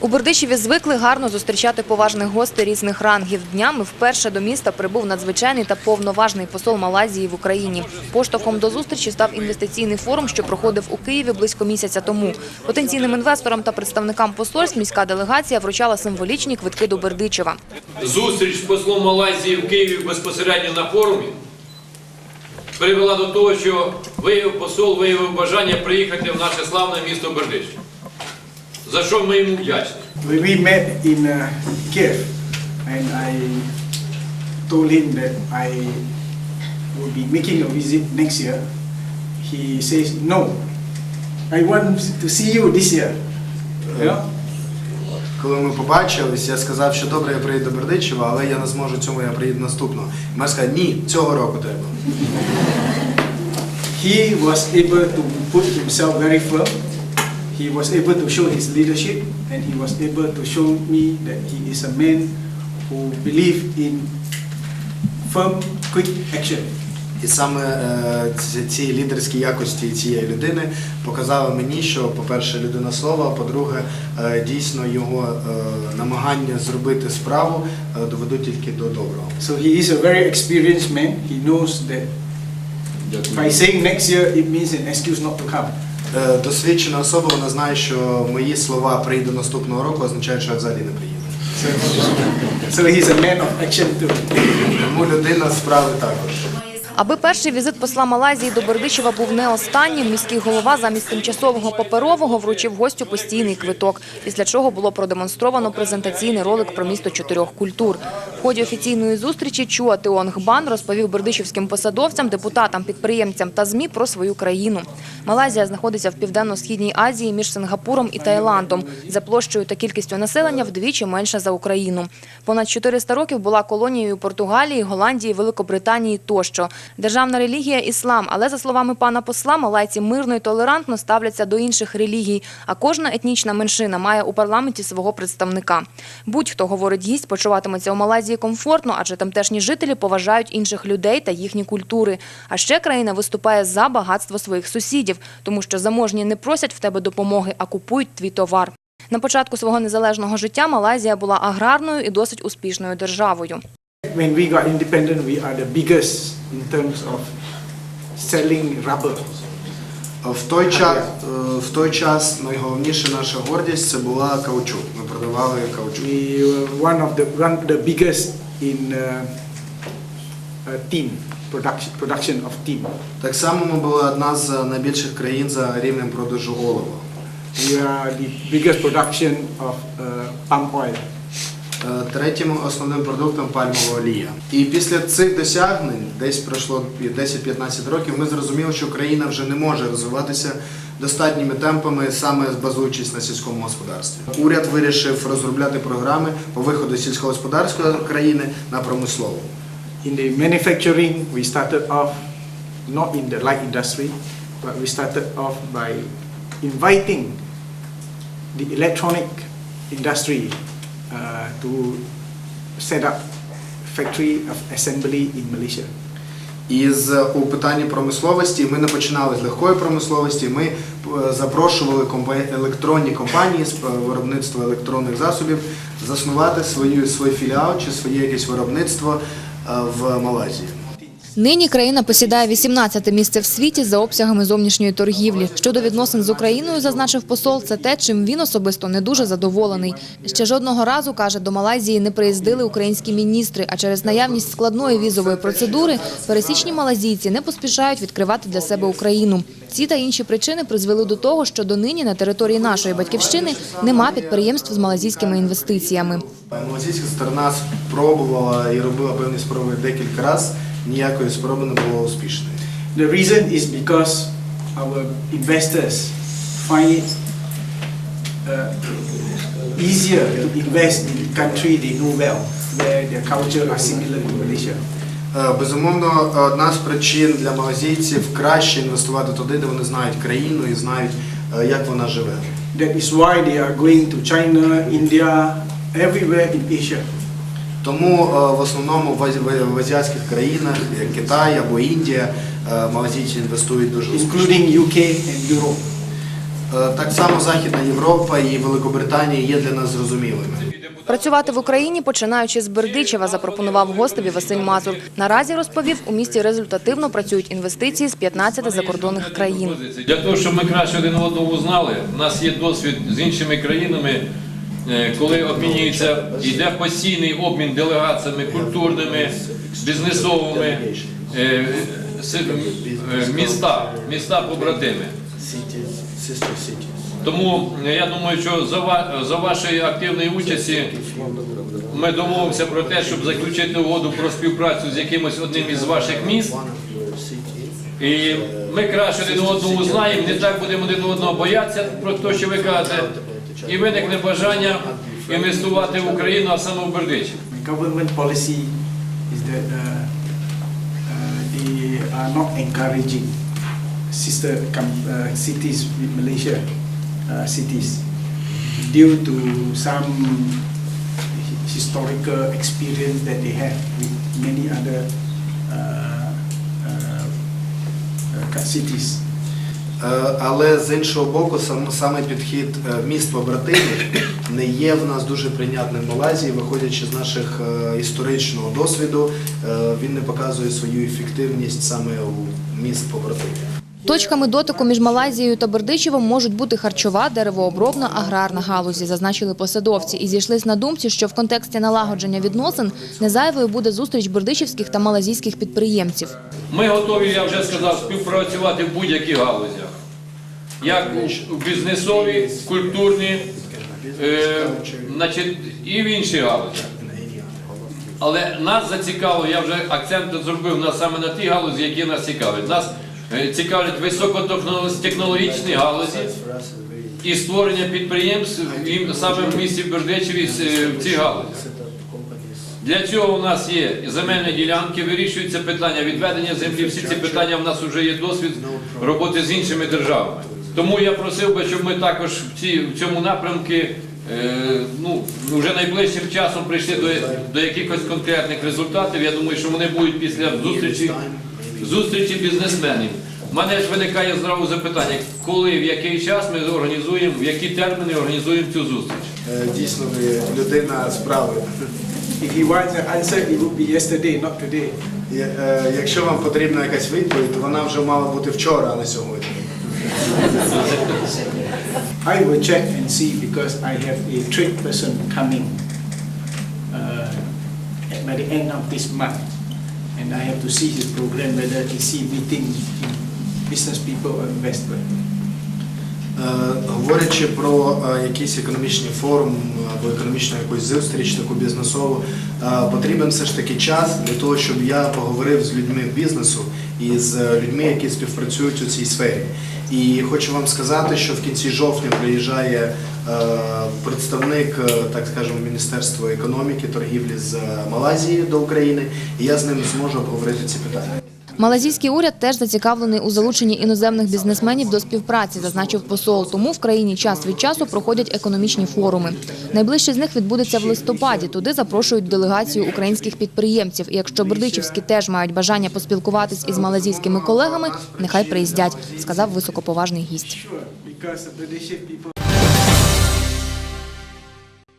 У Бердичеві звикли гарно зустрічати поважних гостей різних рангів. Днями вперше до міста прибув надзвичайний та повноважний посол Малайзії в Україні. Поштовхом до зустрічі став інвестиційний форум, що проходив у Києві близько місяця тому. Потенційним інвесторам та представникам посольств міська делегація вручала символічні квитки до Бердичева. Зустріч з послом Малайзії в Києві безпосередньо на форумі привела до того, що виявив посол виявив бажання приїхати в наше славне місто Бердичів. За що ми йому вдячні. We met in uh, Kiev, and I told him that I will be making a visit next year. He says, "No, I want to see you this year." You know? Коли ми побачились, я сказав, що добре, я приїду до Бердичева, але я не зможу цьому, я приїду наступного. Мер сказав, ні, цього року треба. He was able to put himself very firm. He was able to show his leadership, and he was able to show me that he is a man who believes in firm, quick action. І саме е, ці, лідерські якості цієї людини показали мені, що, по-перше, людина слова, а по-друге, е, дійсно його е, намагання зробити справу е, доведуть тільки до доброго. So he is a very experienced man. He knows that by saying next year, it means an excuse not to come. Е, Досвідчена особа, вона знає, що мої слова прийду наступного року, означають, що я взагалі не приїду. So, he's a man of. Тому людина справи також. Аби перший візит посла Малайзії до Бердичева був не останнім, міський голова замість тимчасового паперового вручив гостю постійний квиток, після чого було продемонстровано презентаційний ролик про місто чотирьох культур. В ході офіційної зустрічі Чуа Теонг Бан розповів бердичівським посадовцям, депутатам, підприємцям та ЗМІ про свою країну. Малайзія знаходиться в південно-східній Азії між Сингапуром і Таїландом. За площею та кількістю населення вдвічі менша за Україну. Понад 400 років була колонією Португалії, Голландії, Великобританії тощо. Державна релігія – іслам, але, за словами пана посла, малайці мирно і толерантно ставляться до інших релігій, а кожна етнічна меншина має у парламенті свого представника. Будь-хто, говорить гість, почуватиметься у Малайзії комфортно, адже тамтешні жителі поважають інших людей та їхні культури. А ще країна виступає за багатство своїх сусідів, тому що заможні не просять в тебе допомоги, а купують твій товар. На початку свого незалежного життя Малайзія була аграрною і досить успішною державою. When we got independent, we are the biggest in terms of selling rubber. В той час, е, в той час найголовніша наша гордість це була каучук. Ми продавали каучук. We were one of the one of the biggest in uh, uh, tin production production of tin. Так само ми були одна з найбільших країн за рівнем продажу олова. We are the biggest production of uh, palm oil. Е, Третім основним продуктом пальмова олія. І після цих досягнень, десь пройшло 10-15 років, ми зрозуміли, що країна вже не може розвиватися достатніми темпами, саме базуючись на сільському господарстві. Уряд вирішив розробляти програми по виходу сільськогосподарської країни на промислову. In the manufacturing, we started off not in the light industry, but we started off by inviting the electronic industry uh, to set up factory of assembly in Malaysia. Із у питанні промисловості ми не починали з легкої промисловості. Ми е, запрошували електронні компанії з е, виробництва електронних засобів заснувати свою свій філіал чи своє якесь виробництво е, в Малайзії. Нині країна посідає 18-те місце в світі за обсягами зовнішньої торгівлі. Щодо відносин з Україною, зазначив посол, це те, чим він особисто не дуже задоволений. Ще жодного разу, каже, до Малайзії не приїздили українські міністри, а через наявність складної візової процедури пересічні малазійці не поспішають відкривати для себе Україну. Ці та інші причини призвели до того, що донині на території нашої батьківщини нема підприємств з малазійськими інвестиціями. Малазійська сторона спробувала і робила певні спроби декілька разів. Ніякої спроби не було успішної. The reason is because our investors find it uh, easier to invest in country they know well, where their culture are similar to Malaysia. Е, Безумовно, одна з причин для малазійців краще інвестувати туди, де вони знають країну і знають, е, як вона живе. That is why they are going to China, India, everywhere in Asia. Тому е, в основному в азіатських країнах, як Китай або Індія, е, малазійці інвестують дуже including UK and Europe. Е, Так само Західна Європа і Великобританія є для нас зрозумілими. Працювати в Україні, починаючи з Бердичева, запропонував гостеві Василь Мазур. Наразі розповів, у місті результативно працюють інвестиції з 15 закордонних країн. Для того, щоб ми краще один одного узнали, у нас є досвід з іншими країнами, коли обмінюється, йде постійний обмін делегаціями культурними, бізнесовими, е, е, міста, міста побратими. Тому е, я думаю, що за вашої активної участі ми домовимося про те, щоб заключити угоду про співпрацю з якимось одним із ваших міст. І ми краще один одного знаємо, не так будемо один одного боятися про те, що ви кажете, і виникне бажання інвестувати в Україну, а саме в Бердичів. The government policy is that uh, uh, they are not encouraging sister com- uh, cities with Malaysia uh, cities due to some hi- historical experience that they have with many other uh, uh, uh, cities. Е, Але з іншого боку, саме підхід е, міст побратимів не є в нас дуже прийнятним в Малайзії, виходячи з наших е, історичного досвіду, він не показує свою ефективність саме у міст побратимів. Точками дотику між Малайзією та Бердичевом можуть бути харчова, деревообробна, аграрна галузі, зазначили посадовці, і зійшлись на думці, що в контексті налагодження відносин незайвою буде зустріч бердичівських та малазійських підприємців. Ми готові, я вже сказав, співпрацювати в будь-яких галузях. Як у- бізнесовій, культурній, е, і в інших галузях. Але нас зацікавило, я вже акцент зробив на саме на ті галузі, які нас цікавлять. Нас е, цікавлять високотехнологічні галузі і створення підприємств саме в місті Бердичеві е, в цій галузі. Для цього у нас є земельні ділянки, вирішуються питання відведення землі. Всі ці питання в нас вже є досвід роботи з іншими державами. Тому я просив би, щоб ми також в, цьому напрямку е, ну, вже найближчим часом прийшли до якихось конкретних результатів. Я думаю, що вони будуть після зустрічі, зустрічі бізнесменів. У мене ж виникає зразу запитання, коли, в який час ми організуємо, в які терміни організуємо цю зустріч. Е, Дійсно, ви людина справи. Е, Якщо вам потрібна якась відповідь, то вона вже мала бути вчора, а не сьогодні. I will check and see because I have a trade person coming uh, at- by the end of this month. And I have to see his program, whether is he meeting business people or investors. Е, Говорячи про е, якийсь економічний форум або економічну якусь зустріч, таку бізнесову, е, потрібен все ж таки час для того, щоб я поговорив з людьми бізнесу і з е, людьми, які співпрацюють у цій сфері. І хочу вам сказати, що в кінці жовтня приїжджає е, представник, е, так скажемо, Міністерства економіки, торгівлі з е, Малайзії до України, і я з ним зможу обговорити ці питання. Малазійський уряд теж зацікавлений у залученні іноземних бізнесменів до співпраці, зазначив посол. Тому в країні час від часу проходять економічні форуми. Найближчий з них відбудеться в листопаді. Туди запрошують делегацію українських підприємців. І якщо бердичівські теж мають бажання поспілкуватись із малазійськими колегами, нехай приїздять, сказав високоповажний гість.